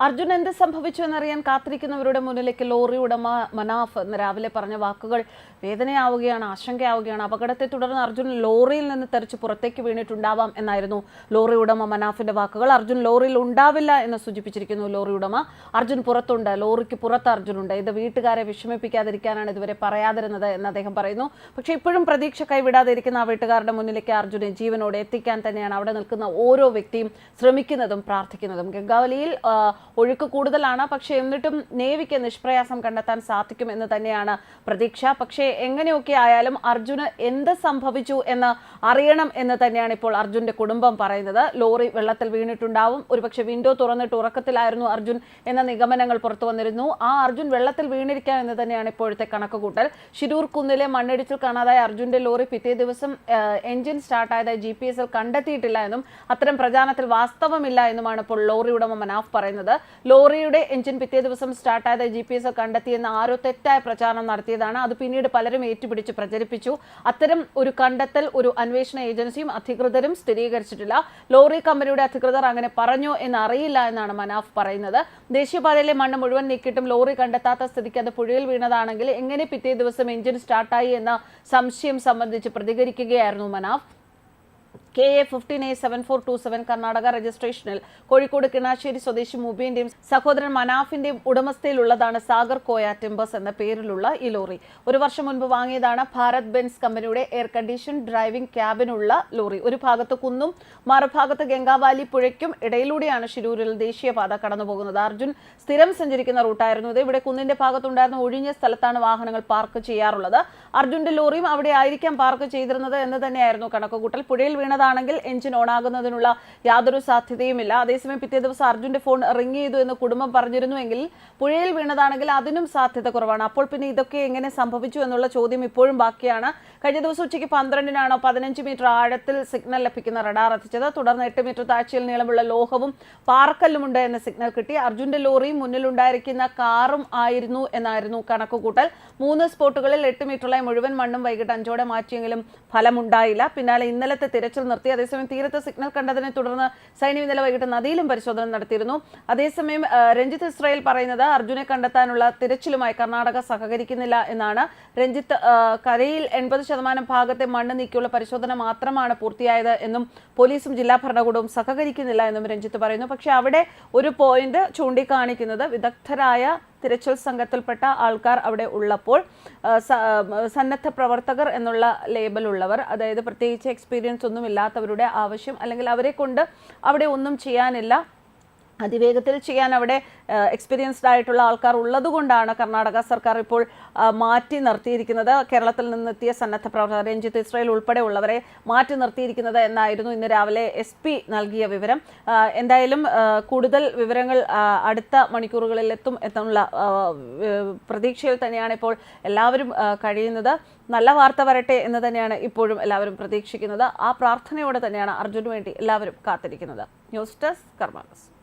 അർജുൻ എന്ത് സംഭവിച്ചു എന്നറിയാൻ കാത്തിരിക്കുന്നവരുടെ മുന്നിലേക്ക് ലോറി ഉടമ മനാഫ് എന്ന് രാവിലെ പറഞ്ഞ വാക്കുകൾ വേദനയാവുകയാണ് ആശങ്കയാവുകയാണ്. അപകടത്തെ തുടർന്ന് അർജുൻ ലോറിയിൽ നിന്ന് തെറിച്ച് പുറത്തേക്ക് വീണിട്ടുണ്ടാവാം എന്നായിരുന്നു ലോറി ഉടമ മനാഫിന്റെ വാക്കുകൾ. അർജുൻ ലോറിയിൽ ഉണ്ടാവില്ല എന്ന് സൂചിപ്പിച്ചിരിക്കുന്നു ലോറി ഉടമ. അർജുൻ പുറത്തുണ്ട് ലോറിക്ക് പുറത്ത് അർജുനുണ്ട് ഇത് വീട്ടുകാരെ വിഷമിപ്പിക്കാതിരിക്കാനാണ് ഇതുവരെ പറയാതിരുന്നത് എന്ന് അദ്ദേഹം പറയുന്നു. പക്ഷേ ഇപ്പോഴും പ്രതീക്ഷ കൈവിടാതെ ഇരിക്കുന്ന ആ വീട്ടുകാരുടെ മുന്നിലേക്ക് അർജുനെ ജീവനോടെ എത്തിക്കാൻ തന്നെയാണ് അവിടെ നിൽക്കുന്ന ഓരോ വ്യക്തിയും ശ്രമിക്കുന്നതും പ്രാർത്ഥിക്കുന്നതും. ഗംഗാവലിയിൽ ഒഴുക്ക് കൂടുതലാണ്. പക്ഷേ എന്നിട്ടും നേവിക്ക് നിഷ്പ്രയാസം കണ്ടെത്താൻ സാധിക്കും എന്ന് തന്നെയാണ് പ്രതീക്ഷ. പക്ഷേ എങ്ങനെയൊക്കെ ആയാലും അർജുന് എന്ത് സംഭവിച്ചു എന്ന് അറിയണം എന്ന് തന്നെയാണ് ഇപ്പോൾ അർജുന്റെ കുടുംബം പറയുന്നത്. ലോറി വെള്ളത്തിൽ വീണിട്ടുണ്ടാവും. ഒരുപക്ഷെ വിൻഡോ തുറന്നിട്ട് ഉറക്കത്തിലായിരുന്നു അർജുൻ എന്ന നിഗമനങ്ങൾ പുറത്തു വന്നിരുന്നു. ആ അർജുൻ വെള്ളത്തിൽ വീണിരിക്കാം എന്ന് തന്നെയാണ് ഇപ്പോഴത്തെ കണക്കുകൂട്ടൽ. ശിരൂർ കുന്നിലെ മണ്ണിടിച്ചിൽ കാണാതായ അർജുന്റെ ലോറി പിറ്റേ ദിവസം എഞ്ചിൻ സ്റ്റാർട്ടായതായി ജി പി എസിൽ കണ്ടെത്തിയിട്ടില്ല എന്നും അത്തരം പ്രചാരണത്തിൽ വാസ്തവമില്ല എന്നുമാണ് ഇപ്പോൾ ലോറി ഉടമ മനാഫ് പറയുന്നത്. ലോറിയുടെ എഞ്ചിൻ പിറ്റേ ദിവസം സ്റ്റാർട്ടായത് ജി പി എസ് കണ്ടെത്തിയെന്ന് ആരോ തെറ്റായ പ്രചാരണം നടത്തിയതാണ്. അത് പിന്നീട് പലരും ഏറ്റുപിടിച്ച് പ്രചരിപ്പിച്ചു. അത്തരം ഒരു കണ്ടെത്തൽ ഒരു അന്വേഷണ ഏജൻസിയും അധികൃതരും സ്ഥിരീകരിച്ചിട്ടില്ല. ലോറി കമ്പനിയുടെ അധികൃതർ അങ്ങനെ പറഞ്ഞു എന്ന് അറിയില്ല എന്നാണ് മനാഫ് പറയുന്നത്. ദേശീയപാതയിലെ മണ്ണ് മുഴുവൻ നീക്കിയിട്ടും ലോറി കണ്ടെത്താത്ത സ്ഥിതിക്ക് അത് പുഴയിൽ വീണതാണെങ്കിൽ എങ്ങനെ പിറ്റേ ദിവസം എഞ്ചിൻ സ്റ്റാർട്ടായി എന്ന സംശയം സംബന്ധിച്ച് പ്രതികരിക്കുകയായിരുന്നു Manaf. K A fifteen A seven four two seven Karnataka രജിസ്ട്രേഷനിൽ Kozhikode Kinassery സ്വദേശി മുബീന്റെയും സഹോദരൻ മനാഫിന്റെയും ഉടമസ്ഥയിലുള്ളതാണ് സാഗർ കോയ ടിംബേഴ്സ് എന്ന പേരിലുള്ള ഈ ലോറി. ഒരു വർഷം മുൻപ് വാങ്ങിയതാണ് ഭാരത് ബെൻസ് കമ്പനിയുടെ എയർ കണ്ടീഷൻ ഡ്രൈവിംഗ് ക്യാബിനുള്ള ലോറി. ഒരു ഭാഗത്ത് കുന്നും മറുഭാഗത്ത് ഗംഗാവാലി പുഴയ്ക്കും ഇടയിലൂടെയാണ് ഷിരൂരിൽ ദേശീയപാത കടന്നുപോകുന്നത്. അർജുൻ സ്ഥിരം സഞ്ചരിക്കുന്ന റൂട്ടായിരുന്നു ഇത്. ഇവിടെ കുന്നിന്റെ ഭാഗത്തുണ്ടായിരുന്ന ഒഴിഞ്ഞ സ്ഥലത്താണ് വാഹനങ്ങൾ പാർക്ക് ചെയ്യാറുള്ളത്. അർജുന്റെ ലോറിയും അവിടെ ആയിരിക്കാം പാർക്ക് ചെയ്തിരുന്നത് എന്ന് തന്നെയായിരുന്നു കണക്കുകൂട്ടൽ. പുഴയിൽ വീണതാണെങ്കിൽ എഞ്ചിൻ ഓൺ ആകുന്നതിനുള്ള യാതൊരു സാധ്യതയുമില്ല. അതേസമയം പിറ്റേ ദിവസം അർജുന്റെ ഫോൺ റിംഗ് ചെയ്തു എന്ന് കുടുംബം പറഞ്ഞിരുന്നുവെങ്കിൽ പുഴയിൽ വീണതാണെങ്കിൽ അതിനും സാധ്യത കുറവാണ്. അപ്പോൾ പിന്നെ ഇതൊക്കെ എങ്ങനെ സംഭവിച്ചു എന്നുള്ള ചോദ്യം ഇപ്പോഴും ബാക്കിയാണ്. കഴിഞ്ഞ ദിവസം ഉച്ചയ്ക്ക് പന്ത്രണ്ടിനാണോ പതിനഞ്ച് മീറ്റർ ആഴത്തിൽ സിഗ്നൽ ലഭിക്കുന്ന റഡാർ എത്തിച്ചത്. തുടർന്ന് എട്ട് മീറ്റർ താഴ്ചയിൽ നീളമുള്ള ലോഹവും പാർക്കല്ലും ഉണ്ട് എന്ന സിഗ്നൽ കിട്ടി. അർജുന്റെ ലോറിയും മുന്നിലുണ്ടായിരിക്കുന്ന കാറും ആയിരുന്നു എന്നായിരുന്നു കണക്കുകൂട്ടൽ. മൂന്ന് സ്പോട്ടുകളിൽ എട്ട് മീറ്ററിലായി മുഴുവൻ മണ്ണും വൈകിട്ട് അഞ്ചോടെ മാറ്റിയെങ്കിലും ഫലമുണ്ടായില്ല. പിന്നാലെ ഇന്നലത്തെ തിരച്ചിൽ നിർത്തി. അതേസമയം തീരത്ത് സിഗ്നൽ കണ്ടതിനെ തുടർന്ന് സൈന്യം ഇന്നലെ വൈകിട്ട് നദിയിലും പരിശോധന നടത്തിയിരുന്നു. അതേസമയം രഞ്ജിത്ത് ഇസ്രായേൽ പറയുന്നത് അർജുനെ കണ്ടെത്താനുള്ള തിരച്ചിലുമായി കർണാടക സഹകരിക്കുന്നില്ല എന്നാണ്. രഞ്ജിത്ത് കരയിൽ എൺപത് ശതമാനം ഭാഗത്തെ മണ്ണ് നീക്കിയുള്ള പരിശോധന മാത്രമാണ് പൂർത്തിയായത് എന്നും പോലീസും ജില്ലാ ഭരണകൂടവും സഹകരിക്കുന്നില്ല എന്നും രഞ്ജിത്ത് പറയുന്നു. പക്ഷേ അവിടെ ഒരു പോയിന്റ് ചൂണ്ടിക്കാണിക്കുന്നത് വിദഗ്ധരായ തിരച്ചിൽ സംഘത്തിൽപ്പെട്ട ആൾക്കാർ അവിടെ ഉള്ളപ്പോൾ സന്നദ്ധ പ്രവർത്തകർ എന്നുള്ള ലേബൽ ഉള്ളവർ അതായത് പ്രത്യേകിച്ച് എക്സ്പീരിയൻസ് ഒന്നും ഇല്ലാത്തവരുടെ ആവശ്യം അല്ലെങ്കിൽ അവരെ കൊണ്ട് അവിടെ ഒന്നും ചെയ്യാനില്ല അതിവേഗത്തിൽ ചെയ്യാൻ അവിടെ എക്സ്പീരിയൻസ്ഡ് ആയിട്ടുള്ള ആൾക്കാർ ഉള്ളതുകൊണ്ടാണ് കർണാടക സർക്കാർ ഇപ്പോൾ മാറ്റി നിർത്തിയിരിക്കുന്നത്. കേരളത്തിൽ നിന്നെത്തിയ സന്നദ്ധ പ്രവർത്തകർ രഞ്ജിത്ത് ഇസ്രായേൽ ഉൾപ്പെടെ ഉള്ളവരെ മാറ്റി നിർത്തിയിരിക്കുന്നത് എന്നായിരുന്നു ഇന്ന് രാവിലെ എസ് പി നൽകിയ വിവരം. എന്തായാലും കൂടുതൽ വിവരങ്ങൾ അടുത്ത മണിക്കൂറുകളിൽ എത്തും എന്നുള്ള പ്രതീക്ഷയിൽ തന്നെയാണ് ഇപ്പോൾ എല്ലാവരും കഴിയുന്നത്. നല്ല വാർത്ത വരട്ടെ എന്ന് തന്നെയാണ് ഇപ്പോഴും എല്ലാവരും പ്രതീക്ഷിക്കുന്നത്. ആ പ്രാർത്ഥനയോടെ തന്നെയാണ് അർജുന് വേണ്ടി എല്ലാവരും കാത്തിരിക്കുന്നത്. News desk കർമാനസ്.